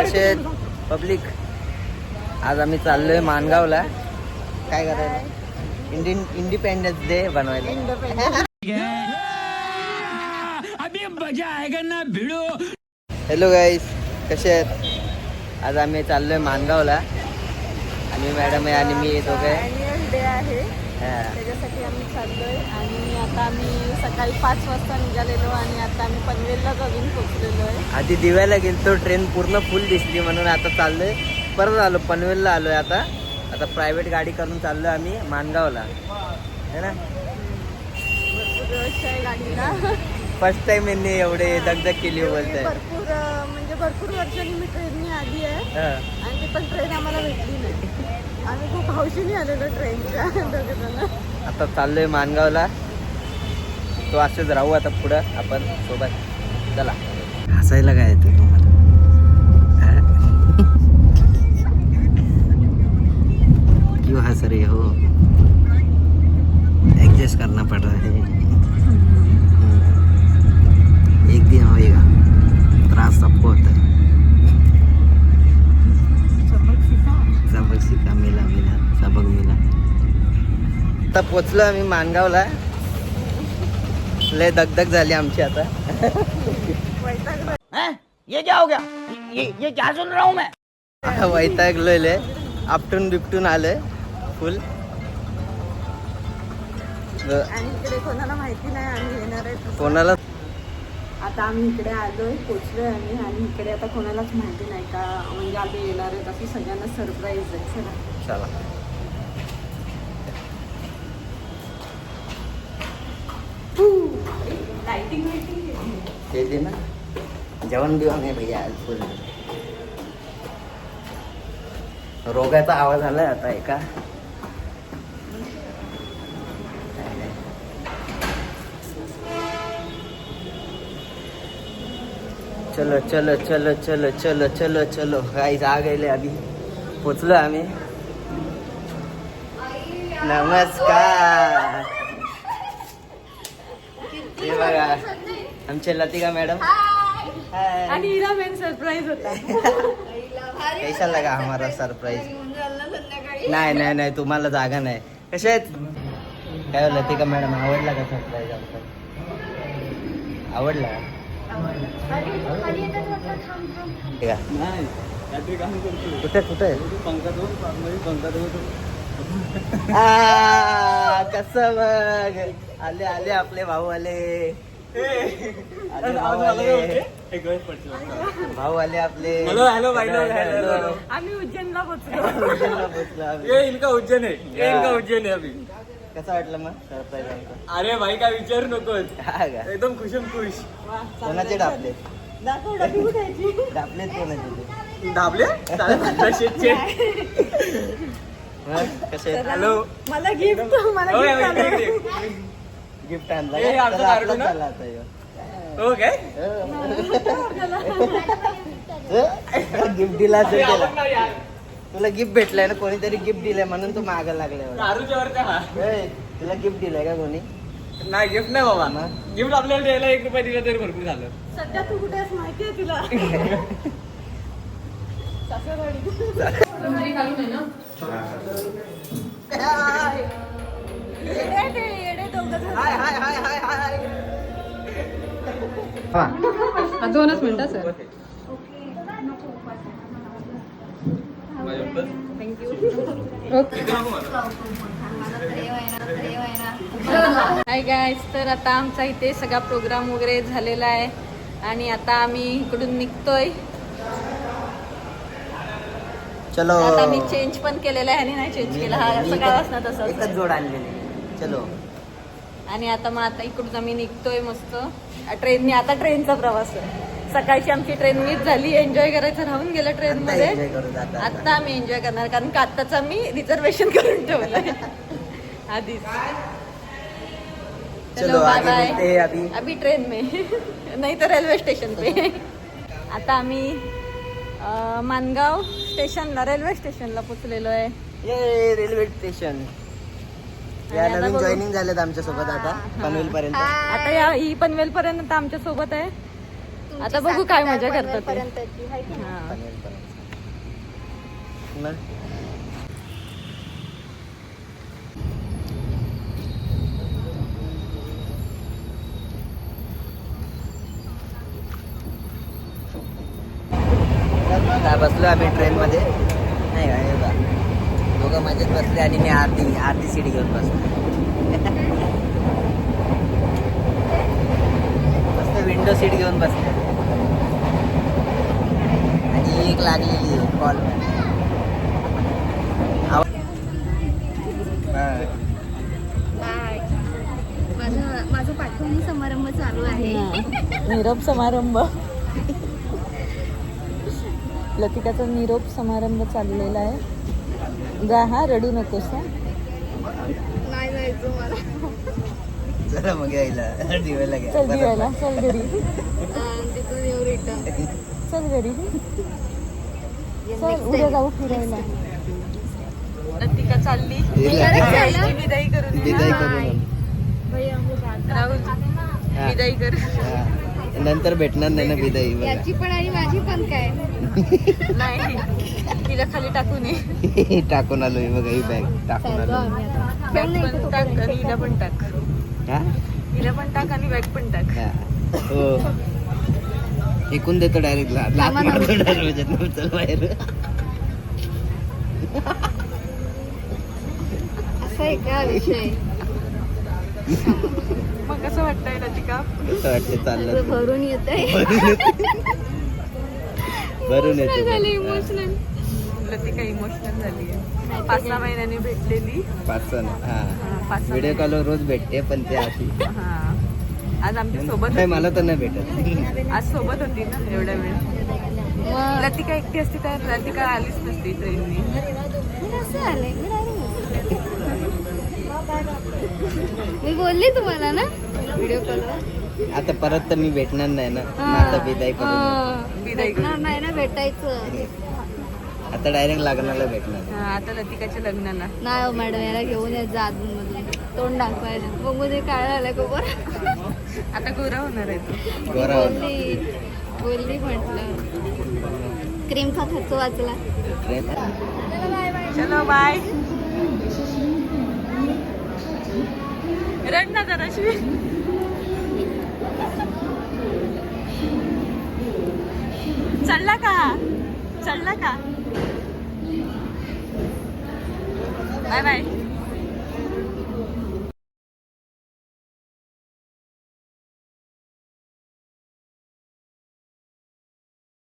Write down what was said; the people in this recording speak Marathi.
कसे पब्लिक? आज आम्ही चाललोय मानगावला. काय करायला? इंडियन इंडिपेंडन्स डे बनवायला. हॅलो गाईस कसे आहेत? आज आम्ही चाललोय मानगावला. आणि मॅडम आहे आणि मी दोघं आहे. त्याच्यासाठी आम्ही चाललोय आणि आता आम्ही सकाळी पाच वाजता निघालेलो आणि आता आम्ही पनवेललाच अजून पोहोचलेलो आहे आधी दिव्याला गेलतो ट्रेन पूर्ण फुल दिसली म्हणून आता चाललोय. परत आलो पनवेलला आलोय आता. आता प्रायव्हेट गाडी करून चाललोय आम्ही मानगावला है ना? फर्स्ट टाइम यांनी एवढे दगदग केली बोलताय. भरपूर म्हणजे भरपूर वर्षांनी मी ट्रेननी आली आहे. आणि ती पण ट्रेन आम्हाला भेटली नाही. आम्ही खूप हौशीने आलेलो ट्रेनच्या दोघेजण. आता चाललोय मानगावला तो असंच राहू आता पुढं. आपण सोबत. चला. हसायला काय येतं तू? आता पोचलो आम्ही मानगावला. लय दगदग झाली आमची आता. ये क्या? हो गया ये ये क्या सुन रहा हूँ मैं? वैतागलोय लय आपटून बिपटून आलोय. फुल आणि इकडे कोणाला माहिती नाही आम्ही येणार आहे तसं. कोणाला? आता आम्ही इकडे आलोय पोचलोय आम्ही आणि इकडे आता कोणालाच माहिती नाही का म्हणजे आम्ही येणार आहेत अशी सगळ्यांना सरप्राईज आहे चला. चला. दे ना. जेवण बिवण आहे भैया आज फुल रोगाचा आवाज आलाय आता एका. चलो चलो चलो चलो चलो चलो चलो. गाईज आ गेले आधी. पोचलो आम्ही. नमस्कार. हे बघा. आमचे लतिका मॅडम. हाय. आणि हिरा मेन सरप्राईज होता. कैसा लगा हमारा सरप्राईज नाही नाही नाही तुम्हाला जागा नाही. कशा आहेत? काय हो, लतिका मॅडम आवडला का सरप्राईज आमचा? आवडला. कुठे कुठे? आ, कसं बघ? आले आले आपले भाऊ आले आले भाऊ आले भाऊ आले आपले. Hello, hello, hello, hello, hello. आम्ही उज्जैनला उज्जैनला आम्ही. ये इनका उज्जैन है ये इनका उज्जैन है अभी. कसं वाटलं मग? सरप्राईज अरे भाई काय विचारू नकोस. हा का? एकदम खुशम खुश. कोणाचे डापले? डापलेत कोणाचे ते? कसे हॅलो. मला गिफ्ट मला हो, गिफ्ट. गिफ्ट आणला हे, हे ना? हो. काय? गिफ्ट दिला असेल त्याला. ना. तुला गिफ्ट भेटलाय ना कोणीतरी गिफ्ट दिलंय म्हणून तू माग लागलाय हा तुला गिफ्ट दिलंय का कोणी? नाही गिफ्ट नाही बाबा. मग? गिफ्ट आपल्याला द्यायला एक रुपया दिला तरी भरपूर झालं. सध्या तू कुठे आहेस माहिती आहे तुला? सासरवाडी. येडे ते, येडे दोघं जण. हा. दोनच मिनिटं सर हाय गायज तर आता आमचा इथे सगळा प्रोग्राम वगैरे झालेला आहे आणि आता आम्ही इकडून निघतोय चलो. आता मी चेंज पण केलेला आहे आणि नाही चेंज केला. हा सकाळपासून एकच तसंच. एकच आहे. जोड आणलेली चलो. आणि आता मग आता इकडून आम्ही निघतोय मस्त. ट्रेननी आता ट्रेनचा प्रवास आहे. सकाळची आमची ट्रेन मिस झाली. एन्जॉय करायचं राहून गेलं ट्रेन आता मध्ये. एन्जॉय करू जाता आता आम्ही एन्जॉय करणार कारण का आत्ताच आम्ही रिझर्वेशन करून ठेवलंय. आधीच. चलो बाय आगे हैं अभी अभी ट्रेन में नहीं तो रेल्वे स्टेशन पे. आता आम्ही अं, मानगाव स्टेशनला रेल्वे स्टेशनला पोचलेलो आहे. रेल्वे स्टेशन या नवीन जॉईनिंग झाल्यात आमच्यासोबत आता पनवेल पर्यंत आता या ही पनवेल पर्यंत आमच्यासोबत आहे आता बघू काय मजा करतात काय बसलो आम्ही ट्रेनमध्ये. नाही का हे बघा. दोघं मजेत बसले आणि मी अर्धी अर्धी सीट घेऊन बसलो. मस्त विंडो सीट घेऊन बसले. आणि एक लागलेली कॉल बाय माझं माझं पाठवणी समारंभ चालू आहे. निरोप समारंभ. लतिकाचा निरोप समारंभ चाललेला आहे. जा हा रडू नकोस हा. मला. चला मग यायला. दिवायला घ्या. चल दिवायला चल घरी. अं, तिथून येऊ रिटर्न चल घरी. चल उद्या जाऊ फिरायला. लतिका चालली? विदाई करून विदाई करून. राहुल कर. नंतर भेटणार नाही ना विदाई. याची पण आणि माझी पण काय? नाही तिला खाली टाकून ये. टाकून आलोय बघा ही बॅग टाकून आलो. बॅग पण टाक. आणि हिला पण टाक. हिला पण टाक आणि बॅग पण टाक. हा. हो. ऐकून देतो डायरेक्ट लाख. मारतो डायरेक्ट चल बाहेर. असा आहे का विषय मग कसं वाटतंय लतिका कसं वाटतं चाललं? भरून येत आहे भरून येते झाली. इमोशनल लतिका इमोशनल झाली आहे. पाच सहा महिन्यांनी भेटलेली. पाच सण हा. पाच सहा व्हिडिओ कॉलवर रोज भेटते पण ते अशी. हा. आज आमच्यासोबत. मला तर नाही भेटत. आज सोबत होती ना एवढ्या वेळ. मग? लतिका एकटी असती तर लतिका आलीच नसती ट्रेननी मी असं आले मी direct बसले. मी बोलली तुम्हाला ना? व्हिडिओ कॉलवर आता परत तर मी भेटणार नाही ना. मग आता विदाई भेटणार नाही ना भेटायचं. आता डायरेक्ट लग्नाला भेटणार. हा, आता लतिकाच्या लग्नाला. नाही हो मॅडम याला घेऊन येत जा मधून. तोंड दाखवायला. बघू दे काय झालं का बरं आता गोरा होणार आहे तो. गोरा. बोलली. बोलली म्हटलं. क्रीमचा खर्च वाचला. चलो बाय रड ना जरा शिवी. चढला का? चढला का? Bye bye.